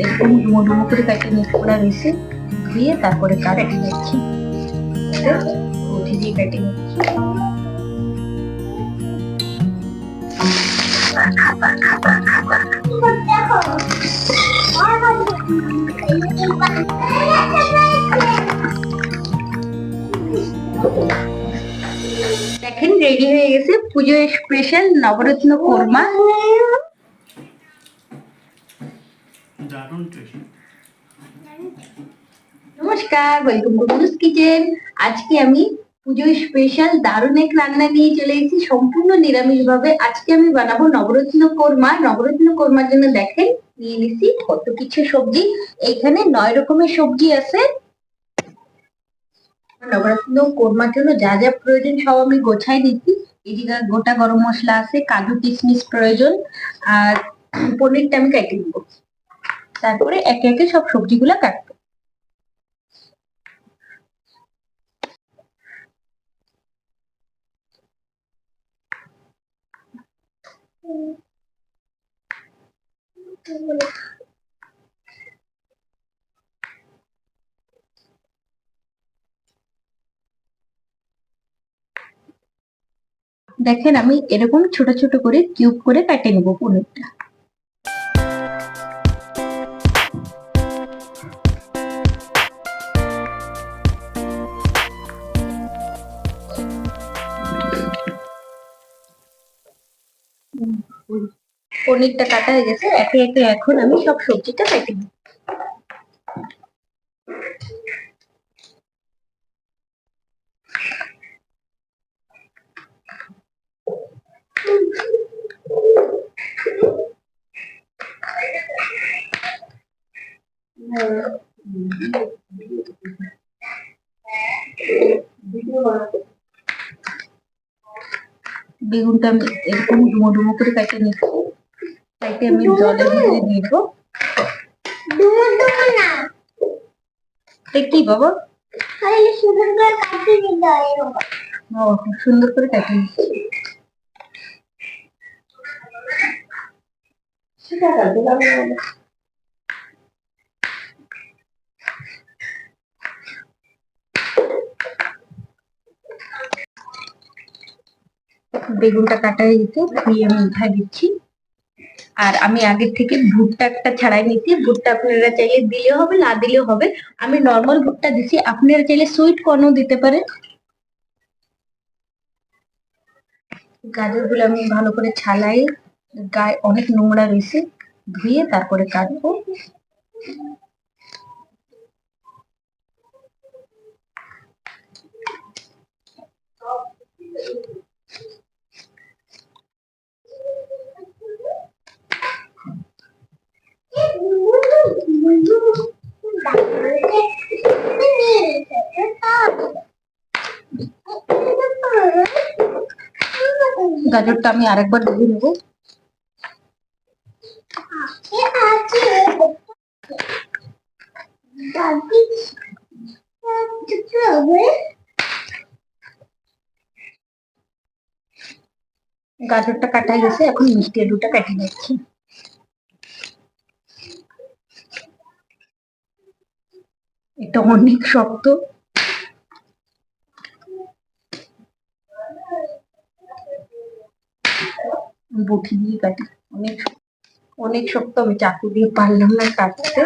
এরকম করে করা ধুয়ে তারপরে উঠে দিয়ে নিচ্ছি। দেখেন রেডি হয়ে গেছে। পুজো স্পেশাল নবরত্ন কোরমা। নমস্কার ওয়েলকাম টু কিচেন আজকে আমি পুজো স্পেশাল দারুণ এক রান্না নিয়ে চলে এসেছি, সম্পূর্ণ নিরামিষ ভাবে আজকে আমি বানাবো নবরত্ন কোরমা। নবরত্ন কোরমার জন্য দেখেন, নিয়ে নিছি কত কিছু সবজি। এখানে নয় রকমের সবজি আছে। নবরত্ন কোরমার জন্য যা যা প্রয়োজন সব আমি গোছাই দিচ্ছি এদিকে গোটা গরম মশলা আছে, কাজু কিশমিশ প্রয়োজন, আর পনিরটা আমি কেটে দিব তারপরে একে একে সব সবজিগুলো কাটবো। দেখেন আমি এরকম ছোট ছোট করে কিউব করে কেটে নেব পনিরটা। পনিরটা কাটা হয়ে গেছে, একে একে এখন আমি সব সবজিটা কেটে নিই। বেগুনটা আমি এরকম ডুমো ডুমো করে কেটে নিচ্ছি। আমি জলে ভিজিয়ে দিয়ে দেবো। এটা কি বাবা? ও সুন্দর করে বেগুনটা কাটা হয়ে গেছে আমি উঠাই দিচ্ছি। আর আমি আগের থেকে ভুট্টা একটা ছাড়াই নিচ্ছি ভুট্টা আপনারা চাইলে দিলেও হবে, না দিলেও হবে। আমি নর্মাল ভুট্টা দিচ্ছি আপনারা চাইলে সুইট কর্নও দিতে পারেন। গাজরগুলো আমি ভালো করে ছালাই, গায়ে অনেক নোংরা রয়েছে, ধুয়ে তারপরে কাটবো। গাজরটা আমি আরেকবার ধুয়ে নেব গাজরটা কাটা হয়ে গেছে এখন মিষ্টি আলুটা কাটি যাচ্ছি এটা অনেক শক্ত। বটি দিয়ে কাটি। অনেক অনেক শক্ত, আমি চাকু দিয়ে পারলাম না কাটতে।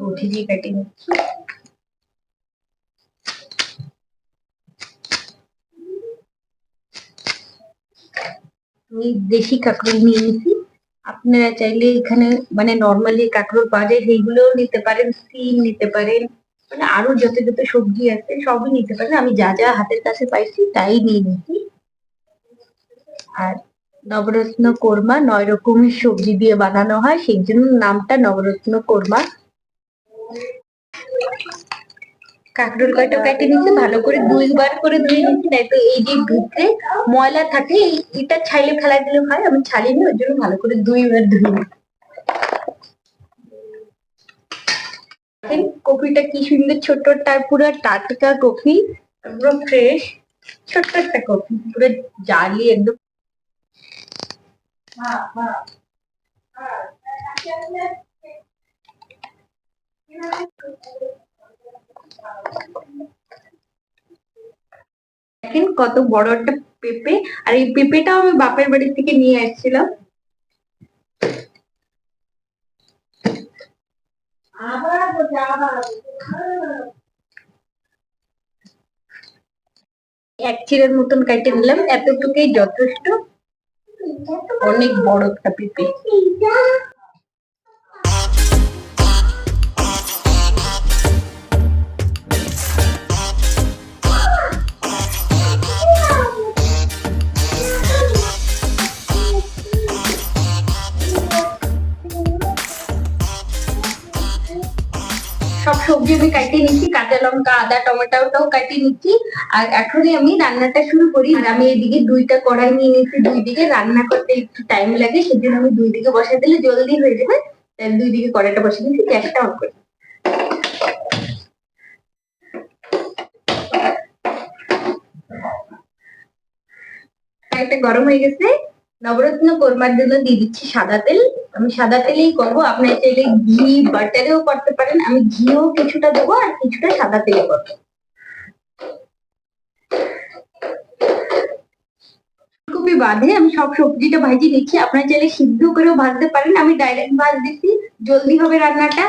বটি দিয়ে কেটে নিচ্ছি। আমি দেশি কাঁকরোল নিয়ে নিয়েছি আপনারা চাইলে এখানে মানে নর্মালি কাঁকরোল পাওয়া যায় সেইগুলোও নিতে পারেন, সিম নিতে পারেন। মানে আরও যত যত সবজি আছে সবই নিতে পারেন আমি যা যা হাতের কাছে পাইছি তাই নিয়ে নিয়েছি আর নবরত্ন কোরমা নয় রকমের সবজি দিয়ে বানানো হয়, সেই জন্য নামটা নবরত্ন কোরমা। কাঁকরোল কয়টা কেটে নিচ্ছি ভালো করে দুইবার করে ধুয়ে নিচ্ছি তাই তো এই যে ভিতরে ময়লা থাকে এটা ছাইলে ফেলা দিলে হয়, আমি ছাড়িনি, ওই জন্য ভালো করে দুইবার ধুয়ে নিচ্ছি দেখেন কপিটা কি সুন্দর ছোট তার পুরো টাটকা কফি একদম ফ্রেশ ছোট্ট একটা কফি পুরো জালি একদম। দেখেন কত বড় একটা পেঁপে আর এই পেঁপেটাও আমি বাপের বাড়ি থেকে নিয়ে আসছিলাম। এক চিরের মতন কাটে নিলাম এতটুকুই যথেষ্ট। অনেক বড় একটা পেঁপে। আমি কাটিয়ে নিচ্ছি কাঁচা লঙ্কা, আদা, টমেটোটাও কাটিয়ে নিচ্ছি। আর এখনই আমি রান্নাটা শুরু করি। আর আমি এদিকে দুইটা কড়াই নিয়ে নিচ্ছি দুই দিকে রান্না করতে একটু টাইম লাগে, সেজন্য আমি দুই দিকে বসাই দিলে জলদি হয়ে যাবে। তাই দুই দিকে কড়াইটা বসে নিচ্ছি গ্যাসটা অন করি। একটা গরম হয়ে গেছে। নবরত্ন কোরমার জন্য দিয়ে দিচ্ছি সাদা তেল। আমি সাদা তেলেই করব। আপনার চাইলে ঘি, বাটারেও করতে পারেন। আমি ঘিও কিছুটা দেবো আর কিছুটা সাদা তেলে করব। ফুলকপি বাঁধে আমি সব সবজিটা ভাজি নিচ্ছি। আপনার চাইলে সিদ্ধ করেও ভাজতে পারেন। আমি ডাইরেক্ট ভাজ দিচ্ছি। জলদি হবে রান্নাটা।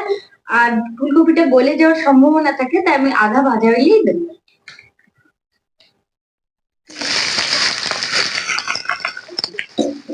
আর ফুলকপিটা গলে যাওয়ার সম্ভাবনা থাকে, তাই আমি আধা ভাজা হইলেই দেবো।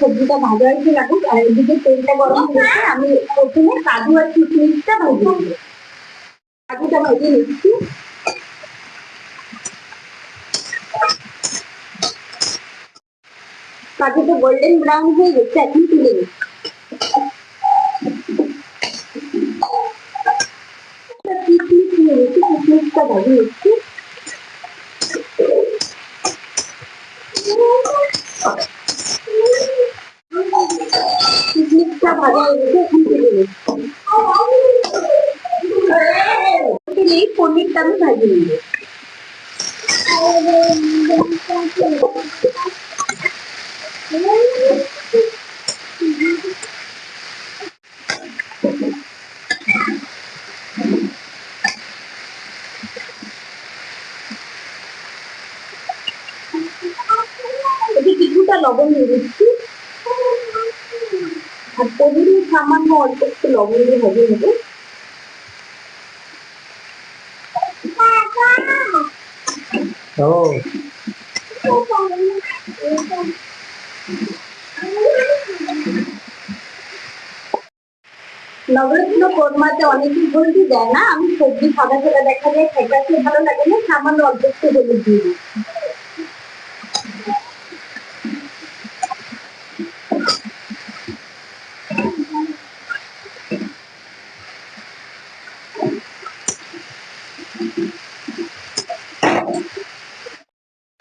সবজিটা ভাজা হয়েছে রাখুক, আর এদিকে তেলটা গরম হয়েছে আমি প্রথমে কাজু আর কিশমিশটা ভাজি কাজুটা ভাজিয়ে নিচ্ছি। কাজুটা গোল্ডেন ব্রাউন হয়ে গেছে, এখন তুলে নিচ্ছি। কিশমিশটা ভাজি নিচ্ছি। কিশমিশটা ভাজা হয়ে গেছে এখন তুলে নিচ্ছি তুলেই পনিরটা আমি ভাজি নেব এতে কিছুটা লবণ দিয়ে দিচ্ছি আর পনিরে সামান্য অল্প একটু লবণ দিয়ে ভেজে নেব। কোরমাতে হলদি দেয় না। আমি সবজি সাদা সাদা দেখা যায় খেতে ভালো লাগে না। সামান্য অল্প একটু হলুদ দিয়ে দিই।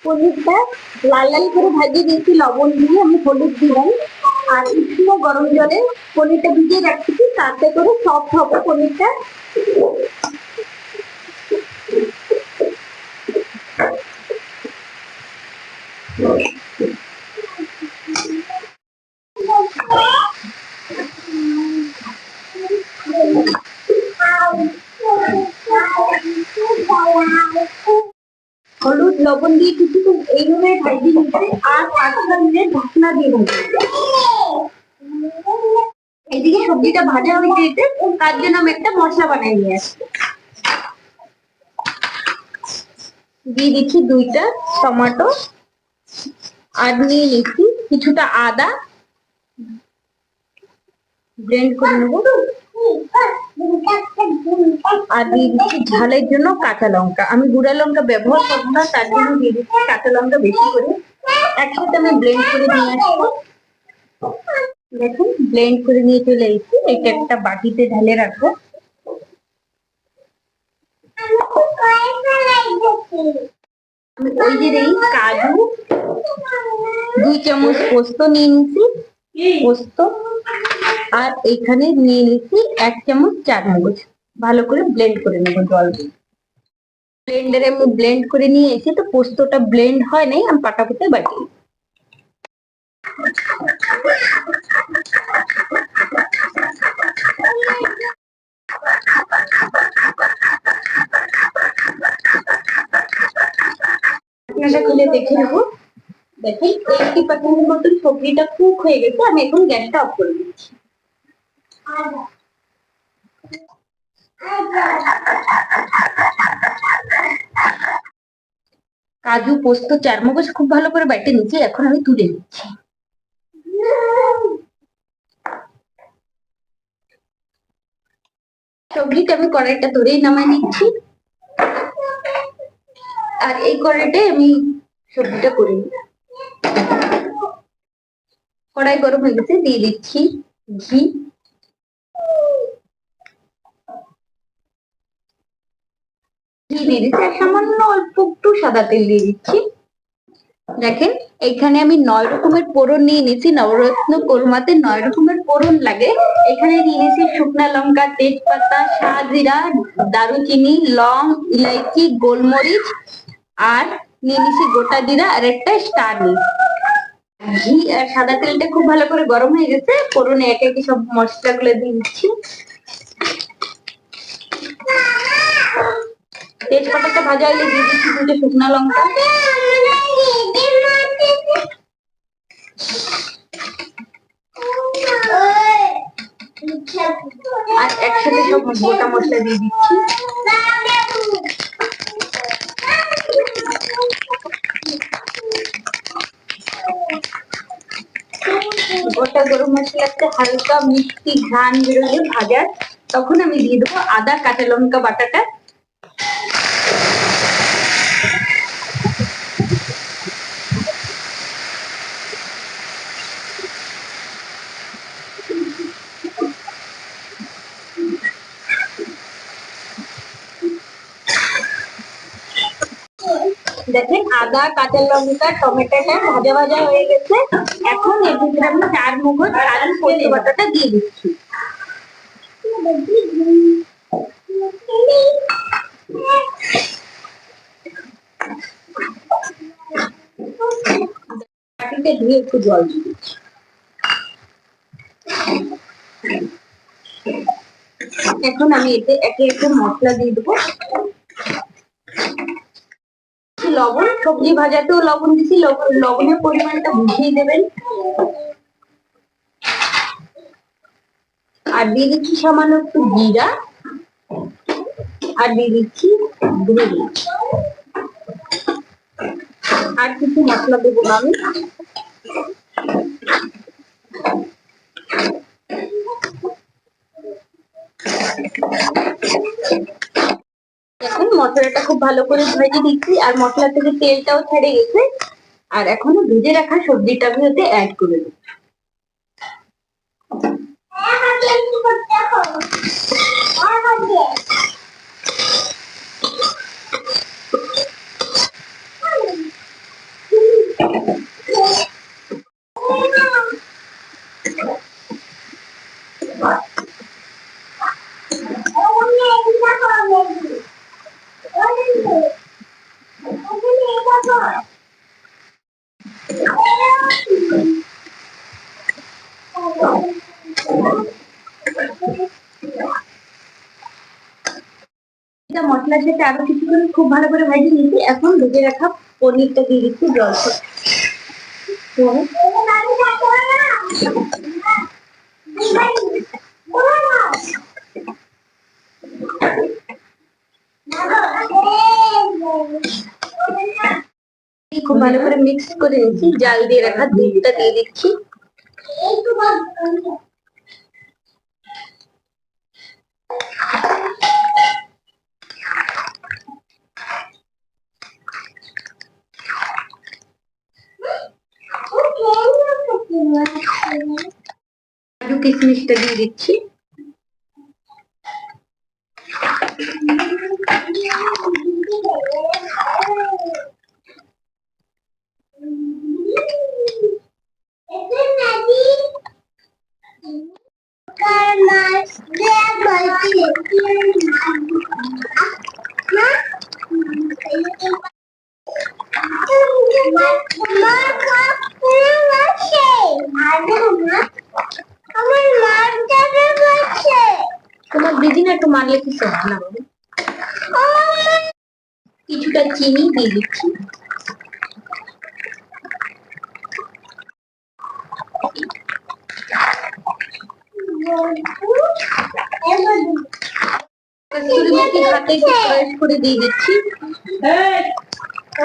পনিরটা লাল লাল করে ভাজিয়ে দিয়েছি, লবণ দিয়ে আমি হলুদ দিলাম। আর উষ্ণ গরম জলে পনিরটা ভিজিয়ে রাখছি, তাতে করে সফট হবে পনিরটা। হলুদ লবণ দিয়ে কিছুক্ষণ এইভাবে ভাজিয়ে নিচ্ছে আর পাঁচটা মিনিট ঢাকনা দিয়ে ভাজবে এদিকে সবজিটা ভাজা হয়ে যেতে তার জন্য আমি একটা মশলা বানাই নিয়ে আসছি। দিয়ে দিচ্ছি দুইটা টমেটো, আর নিয়ে নিচ্ছি কিছুটা আদা। ব্লেন্ড করে নেব। আর দিয়ে দিচ্ছি ঝালের জন্য কাঁচা লঙ্কা। আমি গুঁড়া লঙ্কা ব্যবহার করব না, তার জন্য দিয়ে দিচ্ছি কাঁচা লঙ্কা বেশি করে। একসাথে আমি ব্লেন্ড করে নিয়ে আসব। দেখুন ব্লেন্ড করে নিয়ে চলে এসেছি। এটা একটা বাটিতে ঢালে রাখব। আমি ওই যে কাজু, দুই চামচ পোস্ত নিয়ে নিছি পোস্ত আর এখানে নিয়ে নিছি এক চামচ চারমগজ ভালো করে ব্লেন্ড করে নেব জল দিয়ে। ব্লেন্ডারে আমি ব্লেন্ড করে নিয়ে এসে তো পোস্তটা ব্লেন্ড হয় নাই, আমি পাটাপুতে বাটি। ঢাকনাটা দেখে নেব। এইটি পার্সেন্টের মতন সবজিটা কুক হয়ে গেছে, আমি এখন গ্যাসটা অফ করে দিচ্ছি কাজু, পোস্ত, চারমগজ খুব ভালো করে বেটে নিচ্ছি এখন আমি তুলে নিচ্ছি। সবজিটা আমি কড়াইটা ধরেই নামাই নিচ্ছি। আর এই কড়াইটাই আমি সবজিটা করে নিই। কড়াই গরম হয়ে গেছে, দিয়ে দিচ্ছি ঘি। দিয়ে দিচ্ছি। আর সামান্য অল্প একটু সাদা তেল দিয়ে দিচ্ছি। দেখেন, এখানে আমি নয় রকমের পোড়ন নিয়ে নিয়েছি। নবরত্ন কোরমাতে নয় রকমের পোড়ন লাগে। এখানে নিয়ে নিয়েছি শুকনা লঙ্কা, তেজপাতা শাহজিরা দারুচিনি, লং, ইলাইচি, গোলমরিচ আর নিয়ে নিয়েছি গোটা জিরা আর একটা স্টার ঘি আর সাদা তেলটা খুব ভালো করে গরম হয়ে গেছে। ফোড়নে একে একে সব মশলাগুলো দিয়ে দিচ্ছি। তেজপাতাটা ভাজা হলে দিয়ে দিচ্ছি দুটো শুকনা লঙ্কা। আর একসাথে সব গোটা মশলা দিয়ে দিচ্ছি। গোটা গরম মশলাতে হালকা মিষ্টি ঘ্রাণ বেরোলে ভাজার। তখন আমি দিয়ে দেবো আদা, কাঁচা লঙ্কা, বাটাটা দেখেন আদা, কাঁচা লঙ্কা টমেটোটা ভাজা ভাজা হয়ে গেছে। এখন এর ভিতরে আমি চার মুগজ আলু পোস্ত বাটাটা দিয়ে দিচ্ছি। ধুয়ে একটু জল এখন আমি এতে একে একে মশলা দিয়ে দেবো। লবণ, সবজি ভাজাতেও লবণ লবণ, লবণের পরিমাণটা বুঝিয়ে দেবেন। আর দিয়ে দিচ্ছি সামান্য একটু জিরা, আর দিয়ে দিচ্ছি আর কিছু মশলা দেবো আমি এখন মশলাটা খুব ভালো করে ভেজে দিচ্ছি আর মশলা থেকে তেলটাও ছেড়ে গেছে। আর এখনও ভেজে রাখা সবজিটা আমি ওতে অ্যাড করে দেবো। এটা মশলার সাথে আরও কিছুক্ষণ খুব ভালো করে ভেজে নিচ্ছি এখন ভেজে রাখা পনিরটা দিয়ে দিচ্ছি জল। খুব ভালো করে মিক্স করে নিচ্ছি জাল দিয়ে রাখা দুধটা দিয়ে দিচ্ছি। কাজু কিশমিশটা দিয়ে দিচ্ছি আমার মারটারে বাচ্চা তোমার দিদি না একটু মারলে কি হবে না কিছুটা চিনি দিয়ে দিচ্ছি ও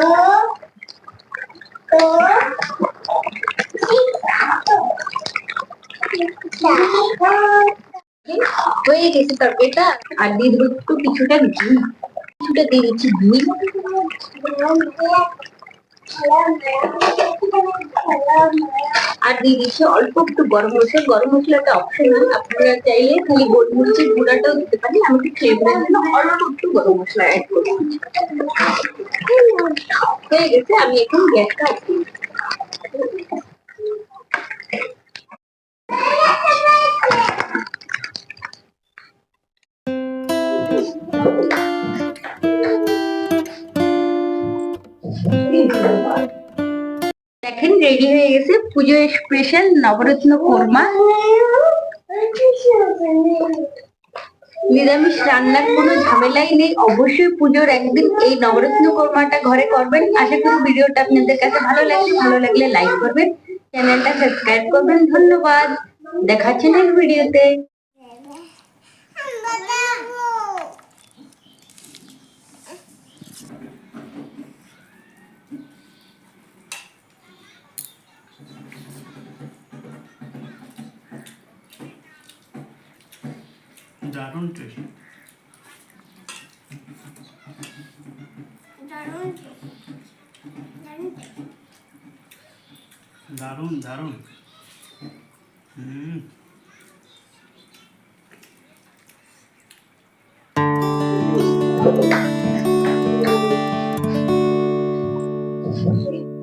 হয়ে গেছে তরকারিটা আর দিয়ে দেবো একটু কিছুটা ঘি। কিছুটা দিয়ে দিচ্ছি ঘি। আর দিয়ে দিচ্ছি অল্প একটু গরম মশলা। গরম মশলাটা অপশনাল আপনারা চাইলে খালি গোলমরিচের গুঁড়াটাও দিতে পারেন। আমি একটু ফ্লেভারের জন্য অল্প একটু গরম মশলা অ্যাড করব হয়ে গেছে। আমি এখন গ্যাসটা অফ করে দিচ্ছি। দেখেন রেডি হয়ে গেছে। পুজো স্পেশাল নবরত্ন কোরমা নিরামিষ রান্নার কোনো ঝামেলাই নেই। অবশ্যই পুজোর একদিন এই নবরত্ন কোরমাটা ঘরে করবেন। আশা করি ভিডিওটা আপনাদের কাছে ভালো লাগবে ভালো লাগলে লাইক করবেন। চ্যানেলটা সাবস্ক্রাইব করবেন। ধন্যবাদ। দেখাচ্ছি নেক্সট ভিডিওতে দারুণ টেস্ট দারুণ দারুণ হুম